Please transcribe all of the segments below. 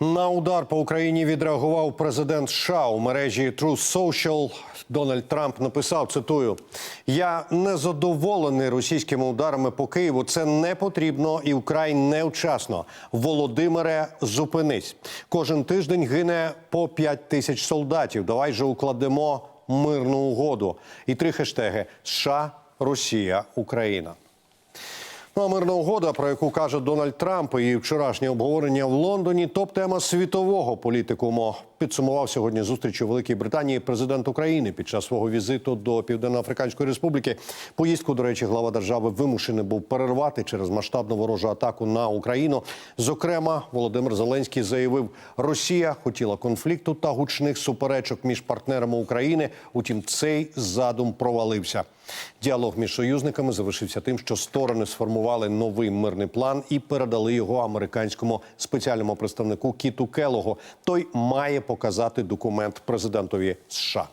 На удар по Україні відреагував президент США у мережі Truth Social. Дональд Трамп написав: цитую: Я не задоволений російськими ударами по Києву. Це не потрібно і вкрай невчасно. Володимире, зупинись. Кожен тиждень гине по 5 тисяч солдатів. Давай же укладемо мирну угоду. І три хештеги: США, Росія, Україна. Ну, а мирна угода, про яку каже Дональд Трамп, і вчорашнє обговорення в Лондоні, топ-тема світового політикуму. Підсумував сьогодні зустріч у Великій Британії президент України під час свого візиту до Південно-Африканської Республіки. Поїздку, до речі, глава держави вимушений був перервати через масштабну ворожу атаку на Україну. Зокрема, Володимир Зеленський заявив, Росія хотіла конфлікту та гучних суперечок між партнерами України. Утім, цей задум провалився. Діалог між союзниками завершився тим, що сторони сформували новий мирний план і передали його американському спеціальному представнику Кіту Келогу. Той має показати документ президентові США.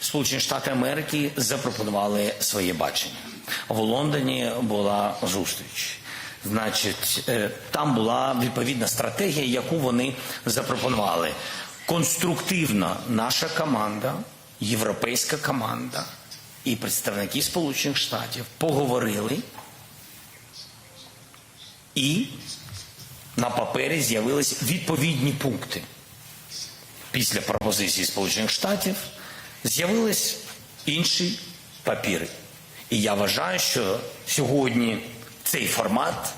Сполучені Штати Америки запропонували своє бачення. В Лондоні була зустріч. Значить, е, там була відповідна стратегія, яку вони запропонували. Конструктивна наша команда, європейська команда і представники Сполучених Штатів поговорили і на папері з'явились відповідні пункти після пропозиції Сполучених Штатів з'явились інші папіри. І я вважаю, що сьогодні цей формат,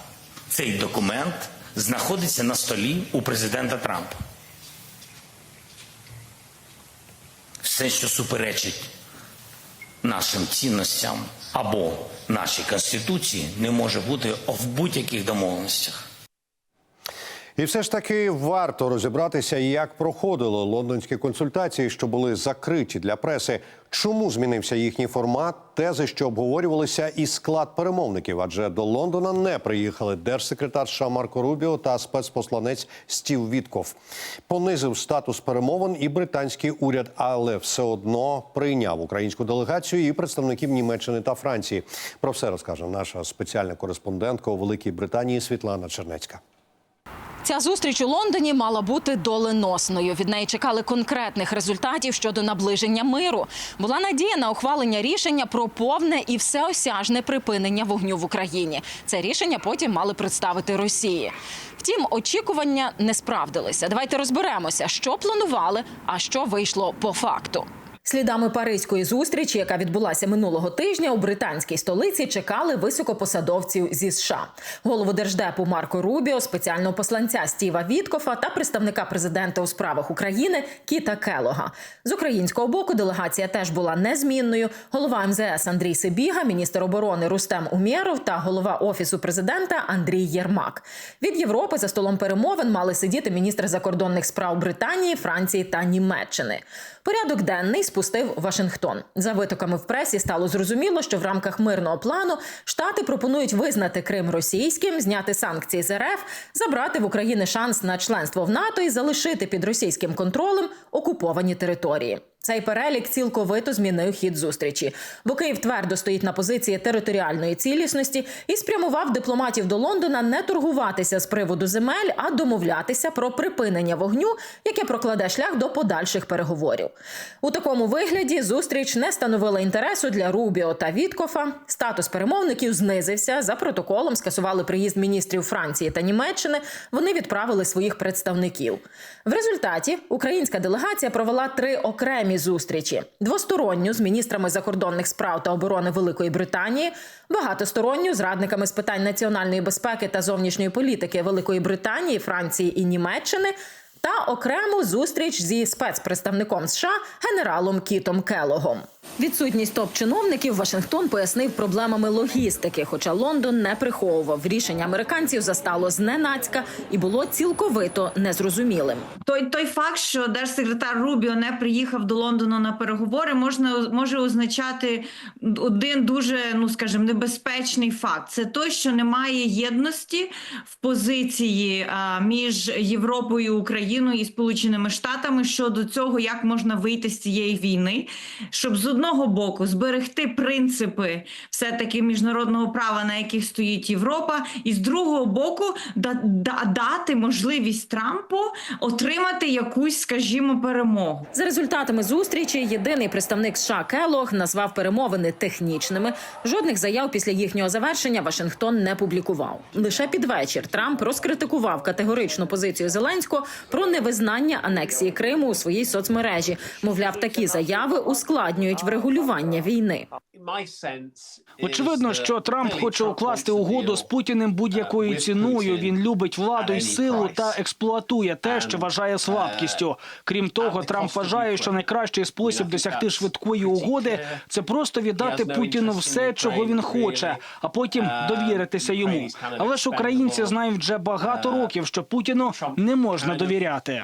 цей документ знаходиться на столі у президента Трампа. Все, що суперечить нашим цінностям або нашій конституції, не може бути в будь-яких домовленостях. І все ж таки варто розібратися, як проходили лондонські консультації, що були закриті для преси. Чому змінився їхній формат? Тези, що обговорювалися, і склад перемовників. Адже до Лондона не приїхали держсекретар США Марко Рубіо та спецпосланець Стів Вітков. Понизив статус перемовин і британський уряд, але все одно прийняв українську делегацію і представників Німеччини та Франції. Про все розкаже наша спеціальна кореспондентка у Великій Британії Світлана Чернецька. Ця зустріч у Лондоні мала бути доленосною. Від неї чекали конкретних результатів щодо наближення миру. Була надія на ухвалення рішення про повне і всеосяжне припинення вогню в Україні. Це рішення потім мали представити Росії. Втім, очікування не справдилися. Давайте розберемося, що планували, а що вийшло по факту. Слідами паризької зустрічі, яка відбулася минулого тижня, у британській столиці чекали високопосадовців зі США, голову держдепу Марко Рубіо, спеціального посланця Стіва Віткофа та представника президента у справах України Кіта Келога. З українського боку делегація теж була незмінною. Голова МЗС Андрій Сибіга, міністр оборони Рустем Умєров та голова офісу президента Андрій Єрмак. Від Європи за столом перемовин мали сидіти міністри закордонних справ Британії, Франції та Німеччини. Порядок денний спустив Вашингтон. За витоками в пресі стало зрозуміло, що в рамках мирного плану штати пропонують визнати Крим російським, зняти санкції з РФ, забрати в України шанс на членство в НАТО і залишити під російським контролем окуповані території. Цей перелік цілковито змінив хід зустрічі, бо Київ твердо стоїть на позиції територіальної цілісності і спрямував дипломатів до Лондона не торгуватися з приводу земель, а домовлятися про припинення вогню, яке прокладе шлях до подальших переговорів. У такому вигляді зустріч не становила інтересу для Рубіо та Віткофа. Статус перемовників знизився. За протоколом скасували приїзд міністрів Франції та Німеччини. Вони відправили своїх представників. В результаті українська делегація провела три окремі зустрічі: двосторонню з міністрами закордонних справ та оборони Великої Британії, багатосторонню з радниками з питань національної безпеки та зовнішньої політики Великої Британії, Франції і Німеччини. Та окрему зустріч зі спецпредставником США генералом Кітом Келогом. Відсутність топ-чиновників Вашингтон пояснив проблемами логістики, хоча Лондон не приховував рішення американців застало зненацька і було цілковито незрозумілим. Той той факт, що держсекретар Рубіо не приїхав до Лондону на переговори, можна може означати один дуже, ну скажімо, небезпечний факт. Це той, що немає єдності в позиції а, між Європою Україною. І Сполученими Штатами щодо цього, як можна вийти з цієї війни, щоб з одного боку зберегти принципи все таки міжнародного права, на яких стоїть Європа, і з другого боку да, да- дати можливість Трампу отримати якусь, скажімо, перемогу. За результатами зустрічі єдиний представник США Келлог назвав перемовини технічними. Жодних заяв після їхнього завершення Вашингтон не публікував. Лише під вечір Трамп розкритикував категоричну позицію Зеленського про невизнання анексії Криму у своїй соцмережі. Мовляв, такі заяви ускладнюють врегулювання війни. Очевидно, що Трамп хоче укласти угоду з Путіним будь-якою ціною. Він любить владу і силу та експлуатує те, що вважає слабкістю. Крім того, Трамп вважає, що найкращий спосіб досягти швидкої угоди це просто віддати Путіну все, чого він хоче, а потім довіритися йому. Але ж українці знають вже багато років, що Путіну не можна довіряти.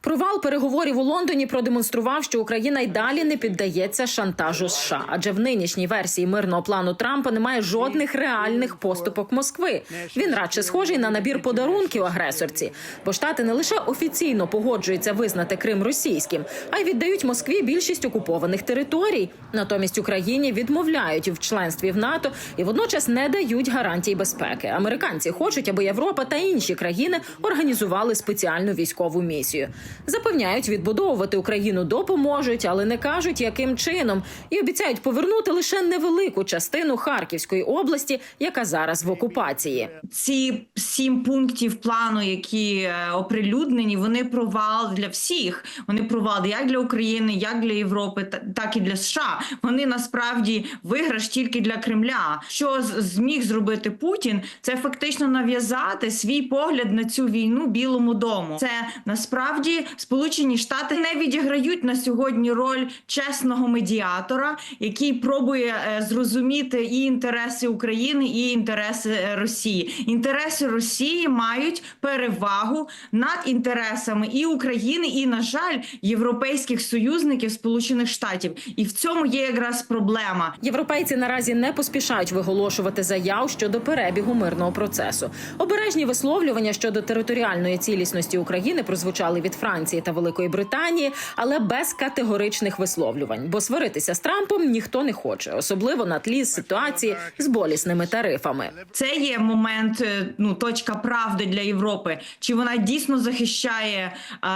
Провал переговорів у Лондоні продемонстрував, що Україна й далі не піддається шантажу США, адже в нинішній версії мирного плану Трампа немає жодних реальних поступок Москви. Він радше схожий на набір подарунків агресорці, бо штати не лише офіційно погоджуються визнати Крим російським, а й віддають Москві більшість окупованих територій. Натомість Україні відмовляють в членстві в НАТО і водночас не дають гарантій безпеки. Американці хочуть, аби Європа та інші країни організували спеціальну військову місію. Запевняють, відбудовувати Україну допоможуть, але не кажуть, яким чином, і обіцяють повернути лише невелику частину Харківської області, яка зараз в окупації. ці сім пунктів плану, які е, оприлюднені, вони провал для всіх. Вони провал як для України, як для Європи, та- так і для США. Вони насправді виграш тільки для Кремля. Що зміг зробити Путін, це фактично нав'язати свій погляд на цю війну Білому дому. Це насправді Сполучені Штати не відіграють на сьогодні роль чесного медіатора, який пробує е, зрозуміти і інтереси України, і інтереси е, Росії. Інтереси Росії мають перевагу над інтересами і України, і на жаль, європейських союзників Сполучених Штатів. І в цьому є якраз проблема. Європейці наразі не поспішають виголошувати заяв щодо перебігу мирного процесу. Обережні висловлювання щодо територіальної цілісності України прозвучали від Франції та Великої Британії, але без категоричних висловлювань, бо сваритися з Трампом ніхто не хоче, особливо на тлі ситуації з болісними тарифами. Це є момент, е, ну точка правди для Європи. Чи вона дійсно захищає,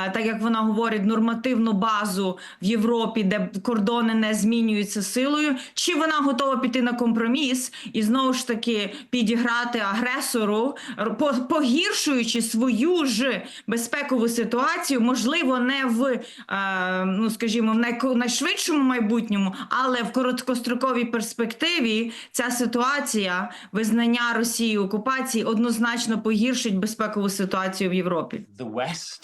е, так як вона говорить, нормативну базу в Європі, де кордони не змінюються силою, чи вона готова піти на компроміс і знову ж таки підіграти агресору, по- погіршуючи свою ж безпекову ситуацію, можливо, не в е, ну скажімо, в найко- найшвидшому майбутньому, але в короткостроковій перспективі ця ситуація визнання Росії окупації однозначно погіршить безпекову ситуацію в Європі.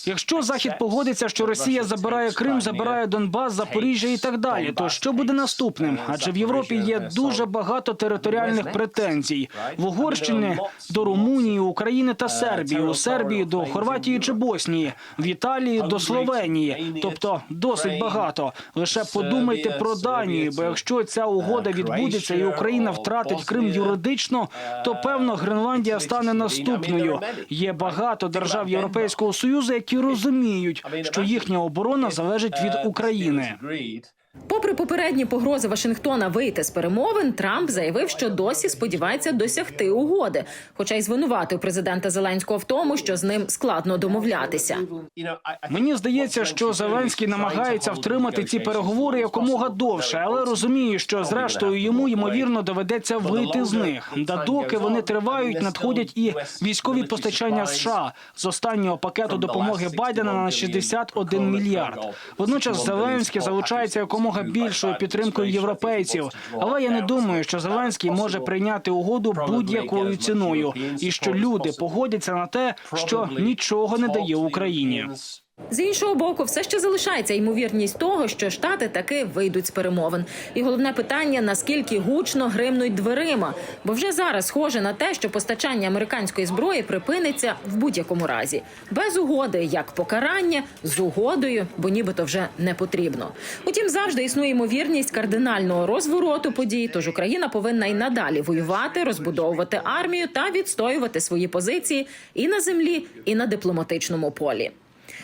Якщо Захід погодиться, що Росія забирає Крим, забирає Донбас, Запоріжжя і так далі, то що буде наступним? Адже в Європі є дуже багато територіальних претензій в Угорщині до Румунії, України та Сербії, у Сербії до Хорватії чи Боснії, в Італії до Словенії. Тобто досить багато. Лише подумайте про Данію, бо якщо ця угода відбудеться і Україна втратить Крим юридично, то певно Гренландія стане наступною. Є багато держав Європейського союзу, які розуміють, що їхня оборона залежить від України. Попри попередні погрози Вашингтона вийти з перемовин, Трамп заявив, що досі сподівається досягти угоди, хоча й звинуватив президента Зеленського в тому, що з ним складно домовлятися. Мені здається, що Зеленський намагається втримати ці переговори якомога довше, але розуміє, що зрештою йому ймовірно доведеться вийти з них. Да доки вони тривають, надходять і військові постачання США з останнього пакету допомоги Байдена на 61 мільярд. Водночас Зеленський залучається якомога більшою підтримкою європейців. Але я не думаю, що Зеленський може прийняти угоду будь-якою ціною, і що люди погодяться на те, що нічого не дає Україні. З іншого боку, все ще залишається ймовірність того, що штати таки вийдуть з перемовин. І головне питання: наскільки гучно гримнуть дверима, бо вже зараз схоже на те, що постачання американської зброї припиниться в будь-якому разі, без угоди, як покарання, з угодою, бо нібито вже не потрібно. Утім, завжди існує ймовірність кардинального розвороту подій. Тож Україна повинна й надалі воювати, розбудовувати армію та відстоювати свої позиції і на землі, і на дипломатичному полі.